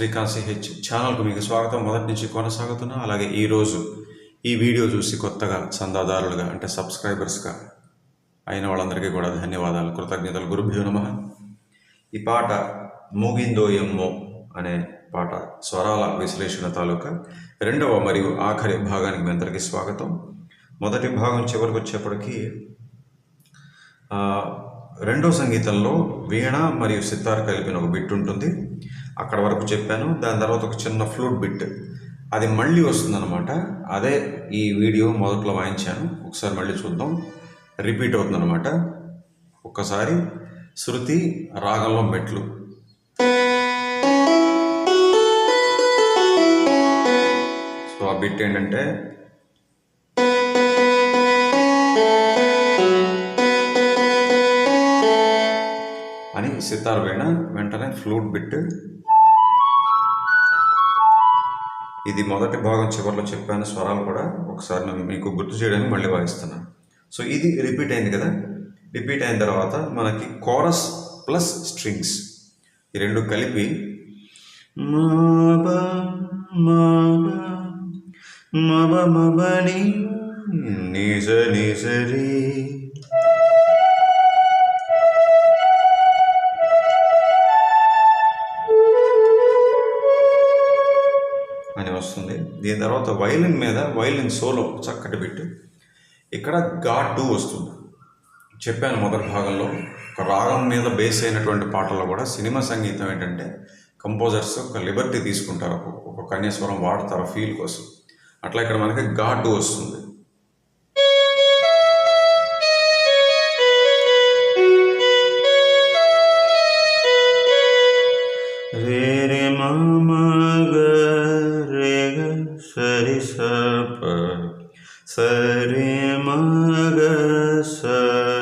Srikanth H ఛానల్కు మీకు స్వాగతం. మొదటి నుంచి కొనసాగుతున్నా అలాగే ఈరోజు ఈ వీడియో చూసి కొత్తగా చందాదారులుగా అంటే సబ్స్క్రైబర్స్గా అయిన వాళ్ళందరికీ కూడా ధన్యవాదాలు. కృతజ్ఞతలు. గురుభ్యో నమ. ఈ పాట మూగిందోయమ్మో అనే పాట స్వరాల విశ్లేషణ తాలూకా రెండవ మరియు ఆఖరి భాగానికి మీ అందరికీ స్వాగతం. మొదటి భాగం చివరికి వచ్చేప్పటికీ రెండో సంగీతంలో వీణ మరియు సితార్ కలిపిన ఒక బిట్ ఉంటుంది. అక్కడ వరకు చెప్పాను. దాని తర్వాత ఒక చిన్న ఫ్లూట్ బిట్. అది మళ్ళీ వస్తుందన్నమాట. అదే ఈ వీడియో మొదట్లో వాయించాను. ఒకసారి మళ్ళీ చూద్దాం. రిపీట్ అవుతుందన్నమాట. ఒక్కసారి. శృతి రాగంలో మెట్లు. సో ఆ బిట్ ఏంటంటే అని సితార్ వీణ వెంటనే ఫ్లూట్ బిట్ ఇది మొదటి భాగం చివరిలో చెప్పాను స్వరాలు కూడా ఒకసారి నేను మీకు గుర్తు చేయడానికి మళ్ళీ వాయిస్తున్నాను సో ఇది రిపీట్ అయింది కదా? రిపీట్ అయిన తర్వాత మనకి కోరస్ ప్లస్ స్ట్రింగ్స్ ఈ రెండు కలిపి మాబా మబ మబని నిజ రీ. వస్తుంది. దీని తర్వాత వైలిన్ మీద వైలిన్ సోలో చక్కటి బిట్ ఇక్కడ గా టూ వస్తుంది. చెప్పాను మొదటి భాగంలో. ఒక రాగం మీద బేస్ అయినటువంటి పాటల్లో కూడా సినిమా సంగీతం ఏంటంటే కంపోజర్స్ ఒక లిబర్టీ తీసుకుంటారు. ఒక- ఒక కన్యాస్వరం వాడతారు ఫీల్ కోసం. అట్లా ఇక్కడ మనకి గా టూ వస్తుంది. ప సరి మ గ స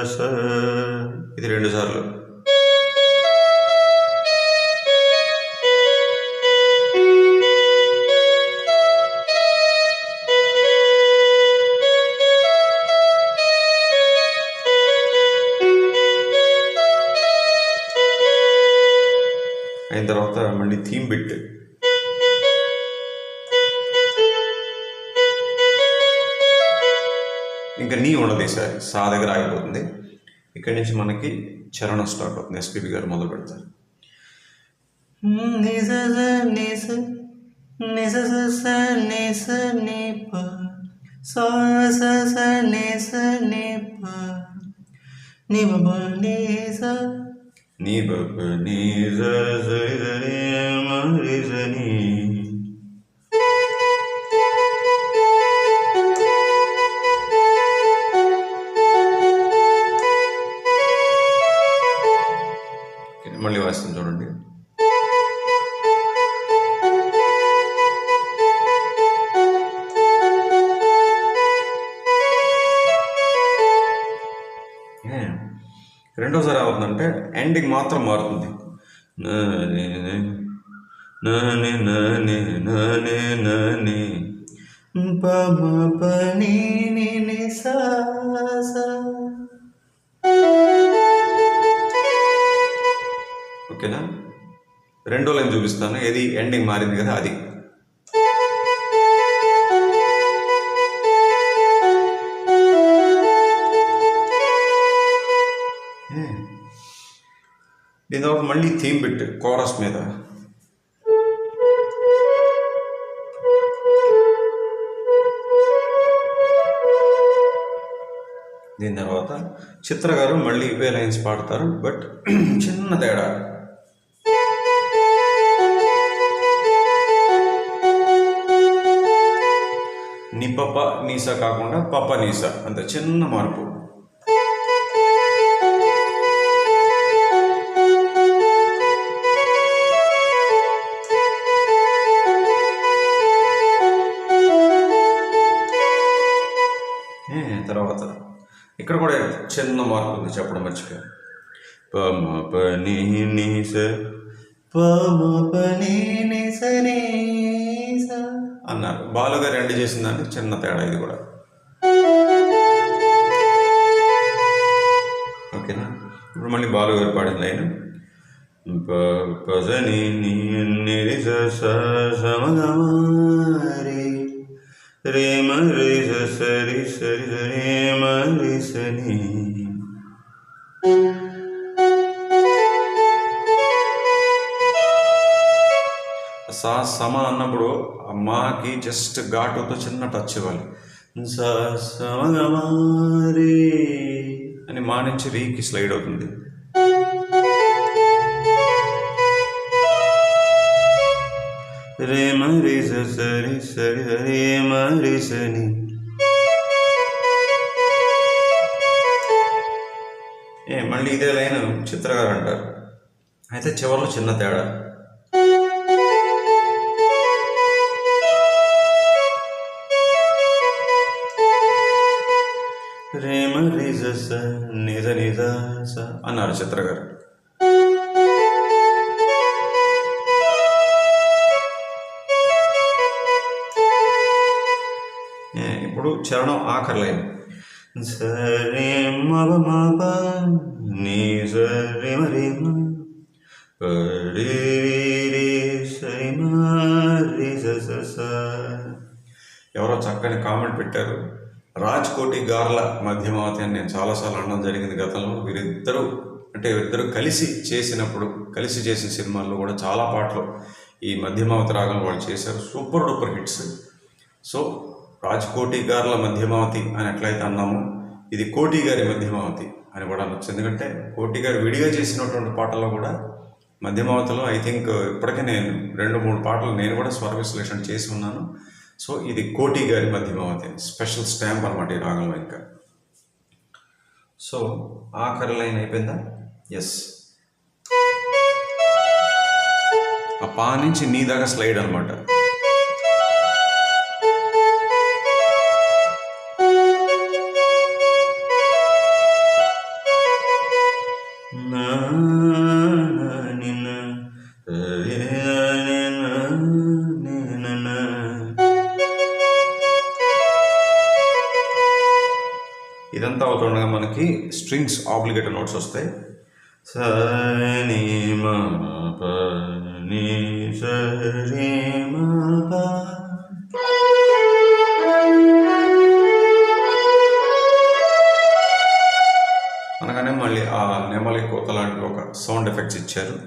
స ఇది రెండు సార్లు అయిన తర్వాత మళ్ళీ థీమ్ బిట్ ఇంకా నీ ఉండదు ఈసారి సా దగ్గర ఆగిపోతుంది. ఇక్కడి నుంచి మనకి చరణం స్టార్ట్ అవుతుంది. ఎస్పీబి గారు మొదలు పెడతారు. ని బ ని. అంటే ఎండింగ్ మాత్రం మారుతుంది. నని నని నని ని ని ఓకేనా? రెండో లైన్ చూపిస్తాను. ఏది ఎండింగ్ మారింది కదా అది. దీని తర్వాత మళ్ళీ థీమ్ బిట్ కోరస్ మీద. దీని తర్వాత చిత్ర గారు మళ్ళీ ఇవే లైన్స్ పాడతారు బట్ చిన్న తేడా. ని పప నీసా కాకుండా పప నీసా. అంత చిన్న మార్పు. ఇక్కడ కూడా చిన్న మార్పు ఉంది చెప్పడం మర్చిపోయా ప మ ప ని స ప మ ని స అన్నారు. బాలుగారు ఎండ్ చేసిన దానికి చిన్న తేడా ఇది కూడా. ఓకేనా? ఇప్పుడు మళ్ళీ బాలుగారు పాడిన లైన్. ప పదని నిరి స స సమగమ రే కలిసని సా సమ అన్నప్పుడు ఆ మాకి జస్ట్ ఘాటుతో చిన్న టచ్ ఇవ్వాలి. స సమగమ అని మా నుంచి రీకి స్లైడ్ అవుతుంది. రే మరి సరి సరి రే మరి సని మళ్ళీ ఇదే లైన్ చిత్రగారు అంటారు. అయితే చివరిలో చిన్న తేడా. రేమ మరి స నిజ నిజ స అన్నారు చిత్ర గారు. ఇప్పుడు చరణం ఆఖరి లైన్. సరే మవ మప నీ రి సరి మరి ఎవరో చక్కని కామెంట్ పెట్టారు. రాజ్ కోటి గార్ల మధ్యమావతి అని నేను చాలాసార్లు అనడం జరిగింది గతంలో. వీరిద్దరూ అంటే వీరిద్దరూ కలిసి చేసినప్పుడు కలిసి చేసిన సినిమాల్లో కూడా చాలా పాటలు ఈ మధ్యమావతి రాగం వాళ్ళు చేశారు. Super duper hits. So Raj Koti Madhyamavati అని ఎట్లయితే అన్నాము ఇది కోటి గారి మధ్యమావతి అని కూడా అనొచ్చు. ఎందుకంటే కోటి గారు విడిగా చేసినటువంటి పాటల్లో కూడా మధ్యమావతిలో ఐ థింక్ ఇప్పటికే నేను రెండు మూడు పాటలు నేను కూడా స్వర విశ్లేషణ చేసి ఉన్నాను. సో ఇది కోటి గారి మధ్యమావతి స్పెషల్ స్టాంప్ అనమాట ఈ రాగంలో ఇంకా సో ఆఖరి లైన్ అయిపోయిందా? ఎస్ ఆ పా నుంచి నీ దాకా స్లైడ్ అనమాట స్ట్రింగ్స్ ఆబ్లిగేటర్ నోట్స్ వస్తాయి. సని ని స రే మా ప. అనగానే మళ్ళీ ఆ నెమలి కోత లాంటి ఒక సౌండ్ ఎఫెక్ట్స్ ఇచ్చారు.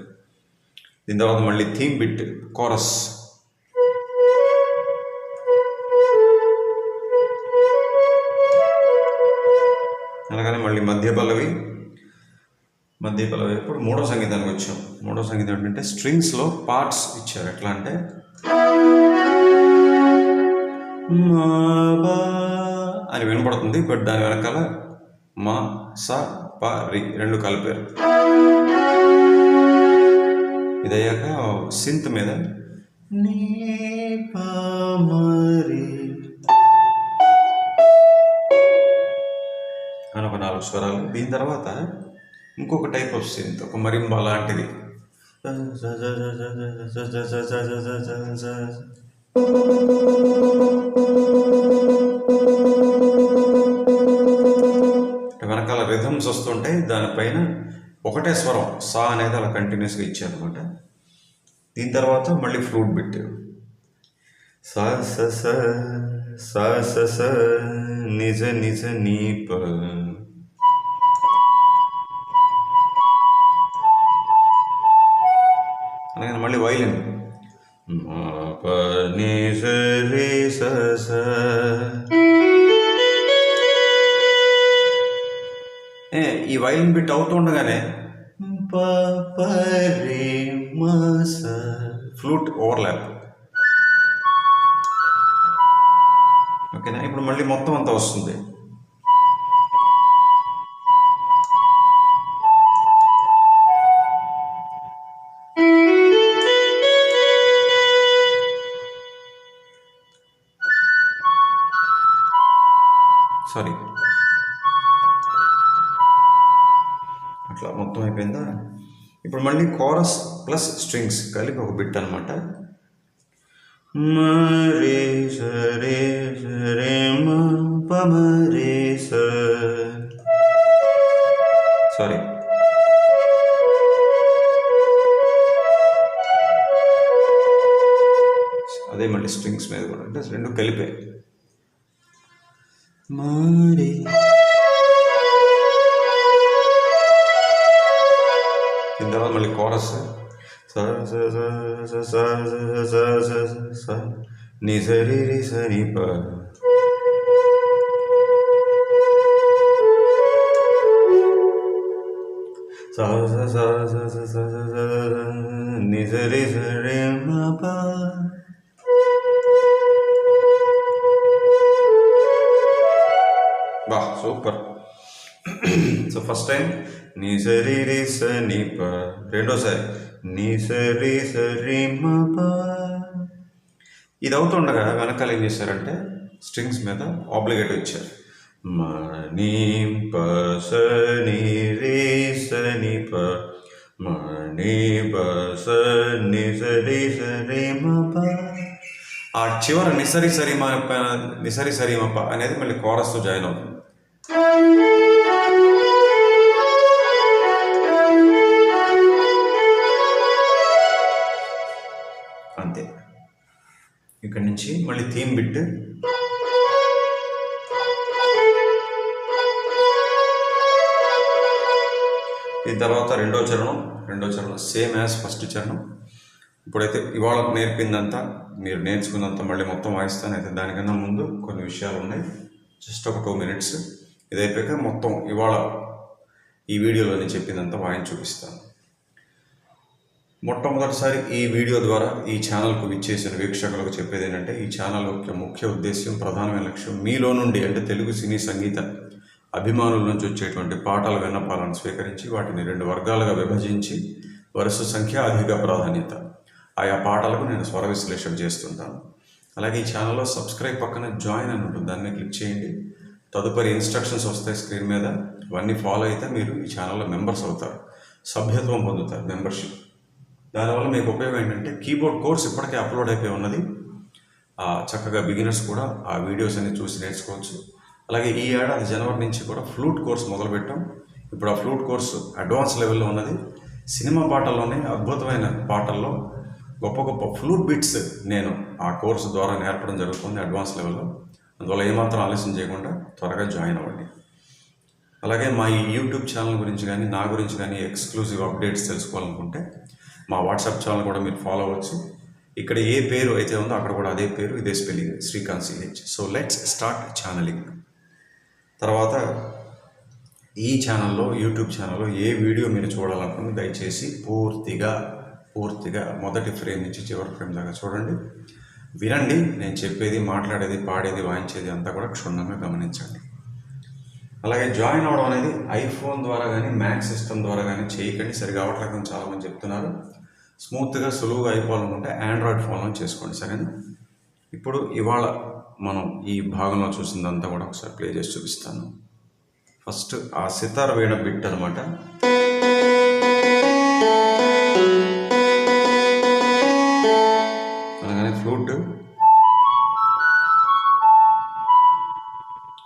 దీని తర్వాత మళ్ళీ థీమ్ బిట్ కోరస్. మళ్ళీ మధ్య పల్లవి. మధ్య పల్లవి ఇప్పుడు మూడో సంగీతానికి వచ్చాం. మూడో సంగీతం ఏంటంటే స్ట్రింగ్స్లో పార్ట్స్ ఇచ్చారు. ఎట్లా అంటే అని వినపడుతుంది బట్ దాని వెనకాల మా స ప రి రెండు కలిపారు. ఇది అయ్యాక సింత్ మీద నీ ప నాలుగు స్వరాలు. దీని తర్వాత ఇంకొక టైప్ ఆఫ్ సింత్ ఒక మరింబ లాంటిది. వెనకాల రిథమ్స్ వస్తుంటాయి దానిపైన ఒకటే స్వరం సా అనేది అలా కంటిన్యూస్గా ఇచ్చారనమాట దీని తర్వాత మళ్ళీ ఫ్లూట్ బిట్ సా స స స స నిజ నిజ నీ ప మళ్ళీ వైలిన్. ఈ వైలిన్ బిట్ మ స ఫ్లూట్ ఓవర్లాప్. ఓకేనా? ఇప్పుడు మళ్ళీ మొత్తం అంతా వస్తుంది. ప్లస్ స్ట్రింగ్స్ కలిపి ఒక బిట్ అనమాట సరే సరే సారీ అదే మళ్ళీ స్ట్రింగ్స్ మీద కూడా. అంటే రెండు కలిపే. మరి ఇంత మళ్ళీ కోరస్ స స స స స స స స స స ని సరి రి స ని ప స స స స స స స స ని సరి స రి మ ప బా సూపర్ సో ఫస్ట్ టైం నీ సరి రి స ని ప రెండోసారి నిసరి సరి ఇది అవుతుండగా వెనకాల ఏం చేశారంటే స్ట్రింగ్స్ మీద ఆబ్లిగేట్ వచ్చారు మణి సని ప. మణి సరి సరి ఆ చివర నిసరి సరిమా నిసరి సరిమప అనేది మళ్ళీ కోరస్తో జాయిన్ అవుతుంది. నుంచి మళ్ళీ థీమ్ బిట్. దీని తర్వాత రెండో చరణం రెండో చరణం సేమ్ యాజ్ ఫస్ట్ చరణం. ఇప్పుడైతే ఇవాళ నేర్పిందంతా మీరు నేర్చుకున్నంత మళ్ళీ మొత్తం వాయిస్తాను. అయితే దానికన్నా ముందు కొన్ని విషయాలు ఉన్నాయి. జస్ట్ ఒక టూ మినిట్స్. ఇది అయిపోయాక మొత్తం ఇవాళ ఈ వీడియోలో నేను చెప్పిందంతా వాయిని చూపిస్తాను. మొట్టమొదటిసారి ఈ వీడియో ద్వారా ఈ ఛానల్కు విచ్చేసిన వీక్షకులకు చెప్పేది ఏంటంటే ఈ ఛానల్ యొక్క ముఖ్య ఉద్దేశ్యం ప్రధానమైన లక్ష్యం మీలో నుండి అంటే తెలుగు సినీ సంగీత అభిమానుల నుంచి వచ్చేటువంటి పాటల విన్నపాలను స్వీకరించి వాటిని రెండు వర్గాలుగా విభజించి వరుస సంఖ్య అధిక ప్రాధాన్యత. ఆయా పాటలకు నేను స్వర విశ్లేషణ చేస్తుంటాను. అలాగే ఈ ఛానల్లో సబ్స్క్రైబ్ పక్కన జాయిన్ అని ఉంటుంది దాన్ని క్లిక్ చేయండి. తదుపరి ఇన్స్ట్రక్షన్స్ వస్తాయి స్క్రీన్ మీద. ఇవన్నీ ఫాలో అయితే మీరు ఈ ఛానల్లో మెంబర్స్ అవుతారు. సభ్యత్వం పొందుతారు మెంబర్షిప్. దానివల్ల మీకు ఉపయోగం ఏంటంటే కీబోర్డ్ కోర్స్ ఇప్పటికే అప్లోడ్ అయిపోయి ఉన్నది. ఆ, చక్కగా బిగినర్స్ కూడా ఆ వీడియోస్ అన్ని చూసి నేర్చుకోవచ్చు. అలాగే ఈ ఏడాది జనవరి నుంచి కూడా ఫ్లూట్ కోర్స్ మొదలుపెట్టాం. ఇప్పుడు ఆ ఫ్లూట్ కోర్సు అడ్వాన్స్ లెవెల్లో ఉన్నది. సినిమా పాటల్లోనే అద్భుతమైన పాటల్లో గొప్ప గొప్ప ఫ్లూట్ బిట్స్ నేను ఆ కోర్సు ద్వారా నేర్పడం జరుగుతుంది అడ్వాన్స్ లెవెల్లో. అందువల్ల ఏమాత్రం ఆలస్యం చేయకుండా త్వరగా జాయిన్ అవ్వండి. అలాగే మా ఈ యూట్యూబ్ ఛానల్ గురించి కానీ నా గురించి కానీ ఎక్స్క్లూజివ్ అప్డేట్స్ తెలుసుకోవాలనుకుంటే మా వాట్సాప్ ఛానల్ కూడా మీరు ఫాలో అవ్వచ్చు. ఇక్కడ ఏ పేరు అయితే ఉందో అక్కడ కూడా అదే పేరు ఇదే spelling Srikanth CH so let's start channelling. తర్వాత ఈ ఛానల్లో యూట్యూబ్ ఛానల్లో ఏ వీడియో మీరు చూడాలనుకుంటే దయచేసి పూర్తిగా పూర్తిగా మొదటి ఫ్రేమ్ నుంచి చివరి ఫ్రేమ్ దాకా చూడండి. వినండి నేను చెప్పేది మాట్లాడేది పాడేది వాయించేది అంతా కూడా క్షుణ్ణంగా గమనించండి. అలాగే జాయిన్ అవడం అనేది ఐఫోన్ ద్వారా కానీ మ్యాక్ సిస్టమ్ ద్వారా కానీ చేయకండి. సరిగా అవట్లేదని చాలామంది చెప్తున్నారు. స్మూత్గా సులువుగా అయిపోవాలనుకుంటే ఆండ్రాయిడ్ ఫోన్లో చేసుకోండి సరేనా? ఇప్పుడు ఇవాళ మనం ఈ భాగంలో చూసిందంతా కూడా ఒకసారి ప్లే చేసి చూపిస్తాను. ఫస్ట్ ఆ సితార్ వీణ బిట్ అనమాట అలాగనే ఫ్లూట్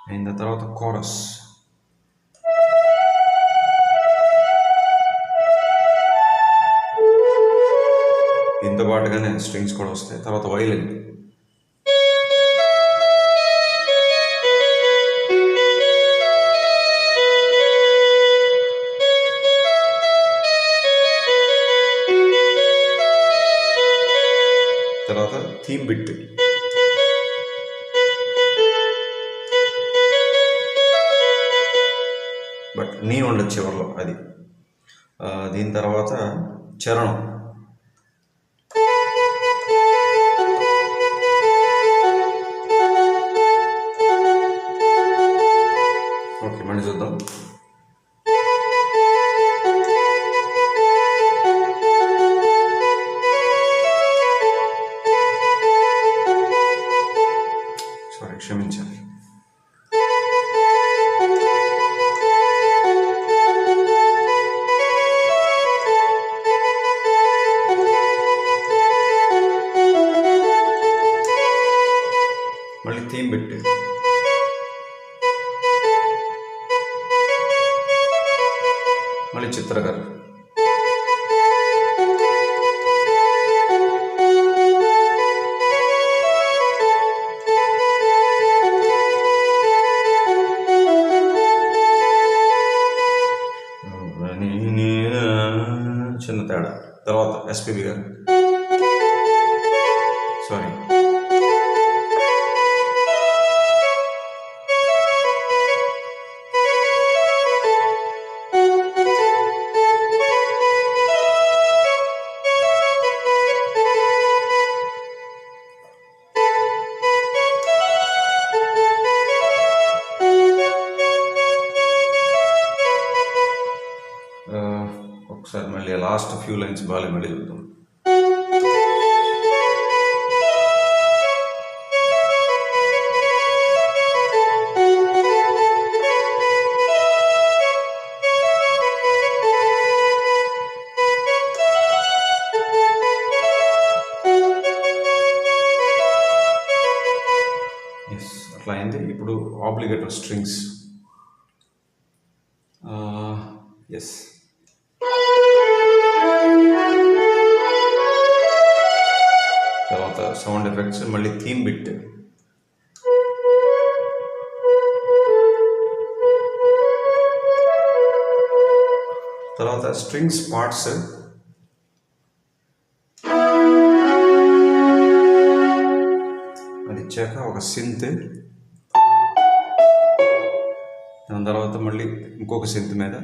అయిన తర్వాత కోరస్ దీంతో పాటుగానే స్ట్రింగ్స్ కూడా వస్తాయి. తర్వాత వైలిన్. తర్వాత థీమ్ బిట్. బట్ నీ ఉండదు చివరిలో అది. దీని తర్వాత చరణం. ఓకే మళ్ళీ చూద్దాం. సారీ క్షమించాలి. మళ్ళీ థీమ్ పెట్టి. చిత్ర గారు ఫ్యూ లైన్స్ బాగా మళ్ళీ చూద్దాం ఎస్ అట్లా అయింది. ఇప్పుడు ఆబ్లిగేటర్ స్ట్రింగ్స్ ఎస్ సౌండ్ ఎఫెక్ట్స్ మళ్ళీ థీమ్ బిట్ తర్వాత స్ట్రింగ్స్ పార్ట్స్ అది ఇచ్చాక ఒక సింత్ దాని తర్వాత మళ్ళీ ఇంకొక సింత్ మీద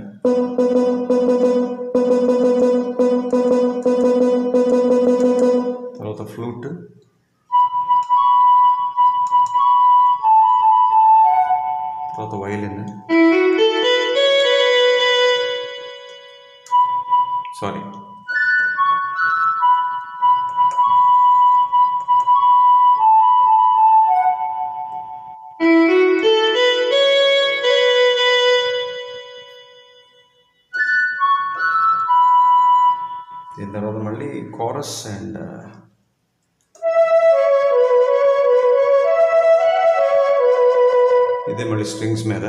దీని తర్వాత మళ్ళీ కోరస్ అండ్ uh, ఇదే మళ్ళీ స్ట్రింగ్స్ మీద.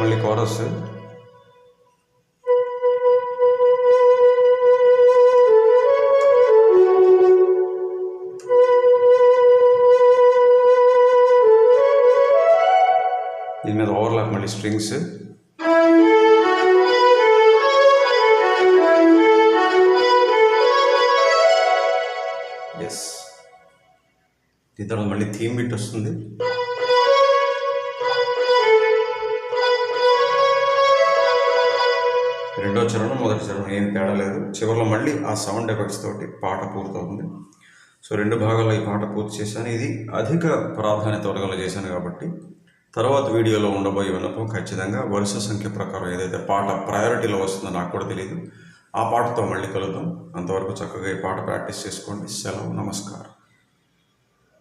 మళ్ళీ కోరస్ స్ట్రింగ్స్ ఎస్ దీని తర్వాత మళ్ళీ థీమ్ బిట్ వస్తుంది. రెండో చరణం మొదటి చరణం ఏం తేడా లేదు. చివరిలో మళ్ళీ ఆ సౌండ్ ఎఫెక్ట్స్ తోటి పాట పూర్తవుతుంది. సో రెండు భాగాల్లో ఈ పాట పూర్తి చేశాను. ఇది అధిక ప్రాధాన్యత వర్గంలో చేశాను కాబట్టి తర్వాత వీడియోలో ఉండబోయే విన్నపం ఖచ్చితంగా వరుస సంఖ్య ప్రకారం ఏదైతే పాట ప్రయారిటీలో వస్తుందో నాకు కూడా తెలియదు ఆ పాటతో మళ్ళీ కలుద్దాం. అంతవరకు చక్కగా ఈ పాట ప్రాక్టీస్ చేసుకోండి. సెలవు. నమస్కారం.